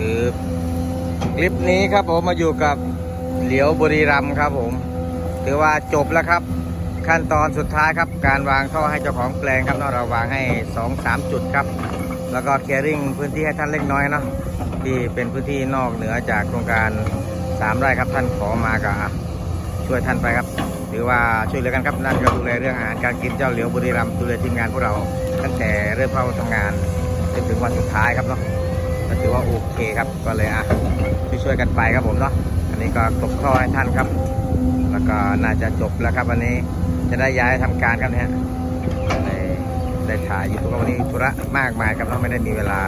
คือคลิปนี้ครับผมมาอยู่กับเหลียวบุรีรัมครับผม ถือว่าจบแล้วครับ ขั้นตอนสุดท้ายครับ การวางท่อให้เจ้าของแปลงครับเนาะเราวางให้ 2 3 จุดครับ แล้วก็เคลียร์ริงพื้นที่ให้ท่านเล็กน้อยเนาะที่เป็นพื้นที่นอกเหนือจากโครงการ 3 ไร่ครับท่านขอมาก็อะช่วยท่านไปครับหรือว่าช่วยเหลือกันครับนั่นก็ดูแลเรื่องอาหารการกินเจ้าเหลียวบุรีรัมย์ดูแลทีมงานพวกเรา ตั้งแต่เริ่มเข้าทำงานจนถึงวันสุดท้ายครับเนาะ ก็ถือว่าโอเคครับก็เลยอะช่วยๆกันไปครับผมเนาะอันนี้ก็ตกท่อให้ท่านครับ แล้วก็น่าจะจบแล้วครับวันนี้จะได้ย้ายทำการครับเนี่ยได้ได้ถ่ายอยู่ทุกวันนี้ธุระมากมายครับเราไม่ได้มีเวลา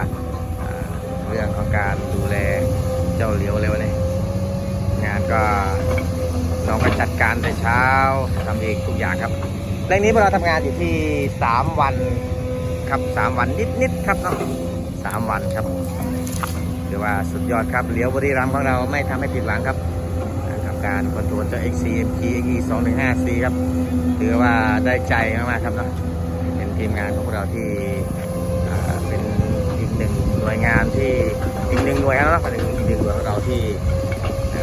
เรื่องของการดูแลเจ้าเหลียวเลยวันนี้งานก็น้องก็จัดการแต่เช้าทำเองทุกอย่างครับแรงนี้พวกเราทำงานอยู่ที่ 3 วันครับ 3 วันนิดๆครับเนาะสามวันครับ ถือว่าสุดยอดครับเหลียวบรีรัมของเราไม่ทำให้ผิดหวังครับทำการคอนโทรลเจ้า XCMG XE 2 1 5 C ครับถือว่าได้ใจมากๆครับเนาะเป็นทีมงานของเราที่เป็นอีกหนึ่งหน่วยงานที่อีกหนึ่งหน่วยครับเนาะเป็นอีกหนึ่งหน่วยของเราที่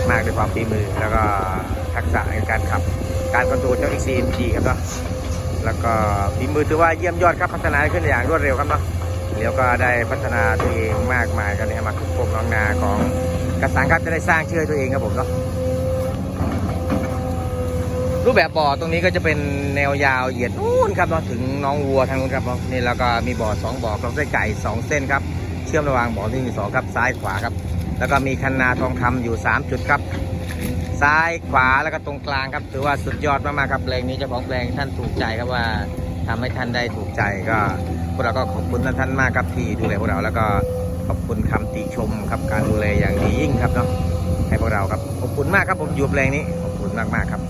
มากด้วยความฝีมือ แล้วก็ทักษะในการขับการคอนโทรลเจ้า XCMG ครับเนาะแล้วก็ฝีมือถือว่าเยี่ยมยอดครับพัฒนาขึ้นอย่างรวดเร็วครับเนาะ เดี๋ยวก็ได้พัฒนาตัวเองมากมายกันนะครับมาคุกคมน้องนาของกระสังครับจะได้สร้างเชื่อตัวเองครับผมเนาะรูปแบบบ่อตรงนี้ก็จะเป็นแนวยาวเหยียดนู่นครับเนาะถึงน้องวัวทางนู้นครับเนาะนี่แล้วก็มีบ่อสองบ่อกลองไส้ไก่สองเส้นครับ เชื่อมระหว่างบ่อที่มีสองครับซ้ายขวาครับ แล้วก็มีคันนาทองคำอยู่ 3 จุดครับ ซ้ายขวาแล้วก็ตรงกลางครับถือว่าสุดยอดมากๆครับแปลงนี้เจ้าของแปลงท่านถูกใจครับว่าทำให้ท่านได้ถูกใจก็ วกเราก็ขอบคุณท่านมากครับที่ดูแลพวกเราแล้วก็ขอบคุณคำติชมครับการดูแลอย่างดียิ่งครับเนาะให้พวกเราครับขอบคุณมากครับผมอยู่แปลงนี้ขอบคุณมากมากครับ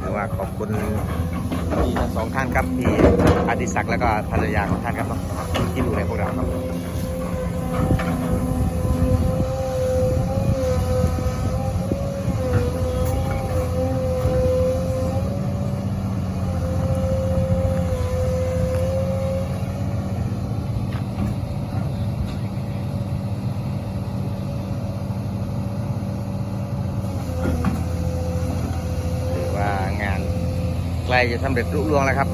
หรือว่าขอบคุณพี่ทั้งสองท่านครับพี่อดิศักดิ์แล้วก็ภรรยาของท่านครับเนาะที่ดูแลพวกเราครับถือว่างานใกล้จะสำเร็จรุ่ล่วงแล้วครับ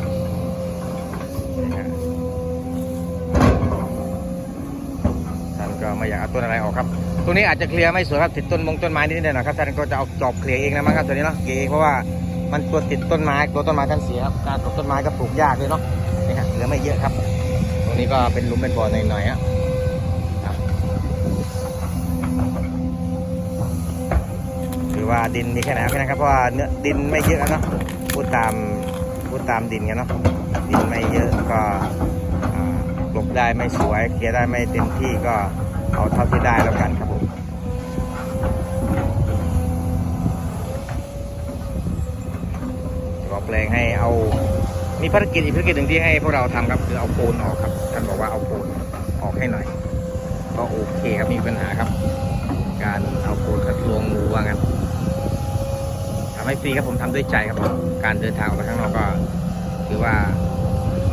ท่านก็ไม่อยากเอาต้นอะไรออกครับตรงนี้อาจจะเคลียร์ไม่สวยครับติดต้นมงต้นไม้นิดหน่อยนะครับท่านก็จะเอาจอบเคลียร์เองนะมั้งครับตัวนี้เนาะเคลียร์เองเพราะว่ามันตัวติดต้นไม้ตัวต้นไม้ท่านเสียครับการปลูกต้นไม้ก็ปลูกยากเลยเนาะนี่ฮะเหลือไม่เยอะครับ ตรงนี้ก็เป็นหลุมเป็นบ่อหน่อยๆอะอะถือว่าดินมีแค่ไหนแค่นั้นครับเพราะว่าเนื้อดินไม่เยอะเนาะ พูดตามพูดตามดินกันเนาะดินไม่เยอะก็อ่ากลบได้ไม่สวยเคลียร์ได้ไม่เต็มที่ก็เอาเท่าที่ได้แล้วกันครับผมบอกแปลงให้เอามีภารกิจอีกภารกิจหนึ่งที่ให้พวกเราทำครับคือเอาโคนออกครับท่านบอกว่าเอาโคนออกให้หน่อย ก็โอเคครับมีปัญหาครับ การเอาโคนขัดลวงงูว่างั้นำให้ฟรีครับผมทำด้วยใจครับผมการเดินทางออกไปข้างนอกก็ถือว่า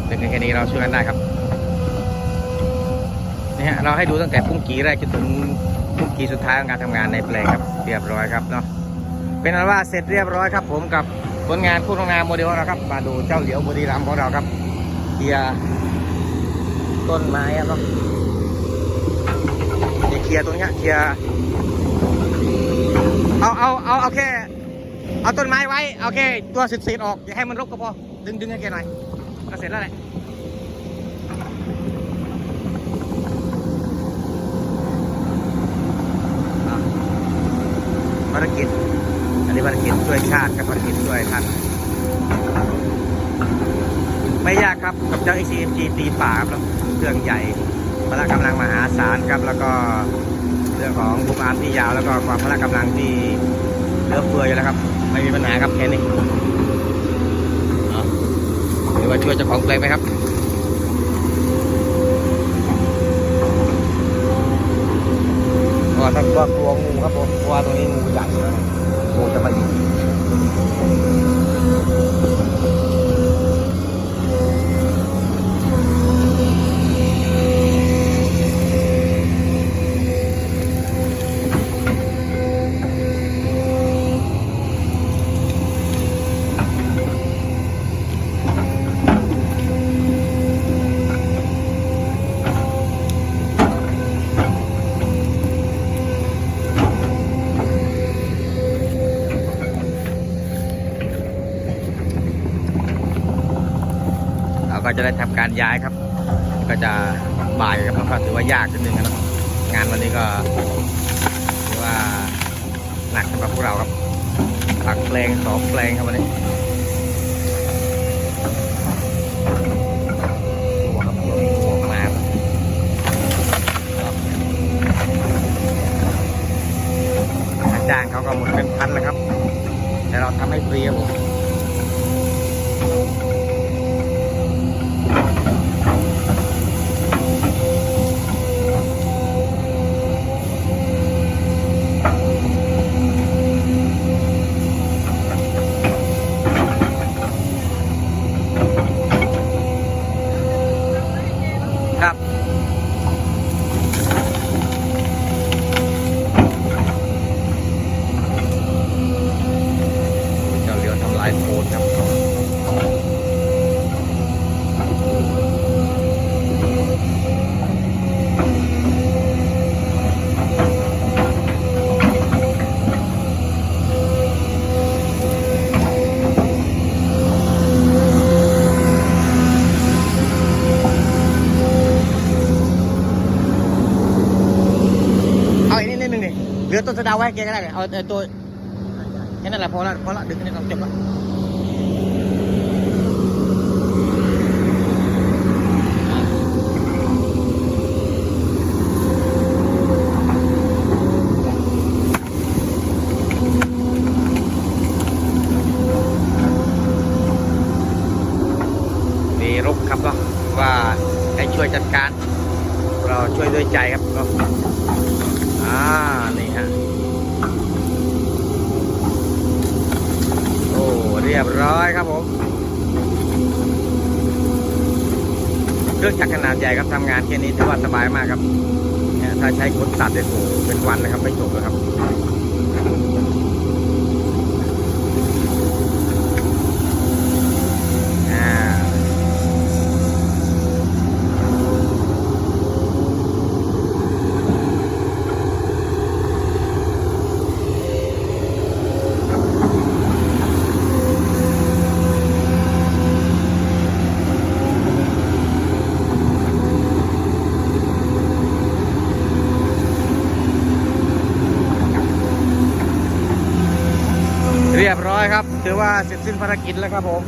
เป็นแค่นี้เราช่วยกันได้ครับนี่ฮะเราให้ดูตั้งแต่พุ่งกีแรกจนถึงพุ่งกีสุดท้ายของการทำงานในแปลงครับเรียบร้อยครับเนาะเป็นอันว่าเสร็จเรียบร้อยครับ ผมกับผลงานคู่ทำงานโมเดลของเราครับมาดูเจ้าเหลียวบุรีรัมของเราครับเคลียต้นไม้ครับเนาะเคลียร์ตรงเนี้ยเคลียร์เอาเอาเอาเอาแค่ เอาต้นไม้ไว้เอาแค่ตัวเศษๆออก อย่าให้มันรกก็พอ ดึงดึงให้แกหน่อยก็เสร็จแล้วแหละภารกิจ อันนี้ภารกิจช่วยชาติกับภารกิจช่วยท่าน ไม่ยากครับกับเจ้า XCMG ตีป่าครับแล้วเครื่องใหญ่พละกำลังมหาศาลครับ แล้วก็เรื่องของบุกอารที่ยาวแล้วก็ความพละกำลังที่เหลือเฟืออยู่แล้วครับ ไม่มีปัญหาครับแค่นี้เดี๋ยวมาช่วยเจ้าของเพลงไหมครับก็ถ้ากลัวงูครับผมกลัวตรงนี้งูใหญ่งูจะมายิ เขาจะได้ทำการย้ายครับ ก็จะบ่ายครับก็ถือว่ายากนิดนึงนะครับงานวันนี้ก็ถือว่าหนักสำหรับพวกเราครับปักแปลงสองแปลงครับวันนี้ตัวครับตัวมหัวมาครับค่าจ้างเขาก็หมดเป็นพันแล้วครับ แต่เราทำให้ฟรีครับผม เหลือต้นสะเดาไว้ให้แกก็ได้เนี่ยเอาเอาตัวแค่นั้นแหละพอละพอละดึงนี่เราจบละมีรบครับเนาะว่าให้ช่วยจัดการ เราช่วยด้วยใจครับเนาะ อ่า นี่ฮะ โอ้ เรียบร้อยครับผมเครื่องจักรขนาดใหญ่ครับทำงานแค่นี้ถือว่าสบายมากครับถ้าใช้ขนสัตว์เนี่ยเป็นวันเลยครับไม่จบเลยครับ อ่า เรียบร้อยครับ ถือ ว่าเสร็จสิ้นภารกิจแล้วครับผม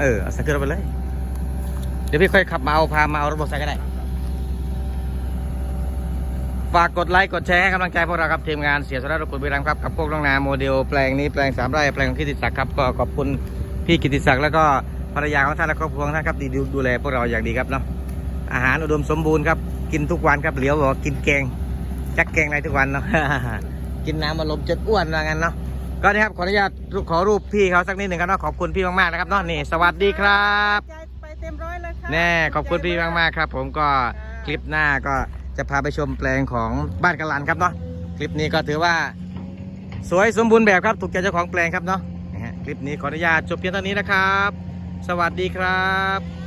เออเอาใส่ขึ้นรถไปเลย เดี๋ยวพี่ค่อยขับมาเอาพามาเอารถมอเตอร์ไซค์ก็ได้ ฝากกดไลค์กดแชร์ให้กำลังใจพวกเราครับทีมงานเสียสระรถปุบุรีรัมย์ครับกับพวกน้องนาโมเดลแปลงนี้แปลงสามไร่แปลงของกิติศักดิ์ครับก็ขอบคุณพี่กิติศักดิ์แล้วก็ภรรยาของท่านและครอบครัวของท่านครับดีดูดูแลพวกเราอย่างดีครับเนาะอาหารอุดมสมบูรณ์ครับกินทุกวันครับเหลียวบอกว่ากินแกงจักแกงอะไรทุกวันเนาะกินน้ำมาลมจนอ้วนว่างั้นเนาะก็นี่ครับขออนุญาตขอรูปพี่เขาสักนิดหนึ่งครับเนาะขอบคุณพี่มากๆนะครับเนาะนี่สวัสดีครับใจไปเต็มร้อยเลยค่ะแน่ขอบคุณพี่มากมากๆครับ ผมก็คลิปหน้าก็ จะพาไปชมแปลงของบ้านกะลันครับเนาะคลิปนี้ก็ถือว่าสวยสมบูรณ์แบบครับถูกใจเจ้าของแปลงครับเนาะนะฮะคลิปนี้ขออนุญาตจบเพียงเท่านี้นะครับ สวัสดีครับ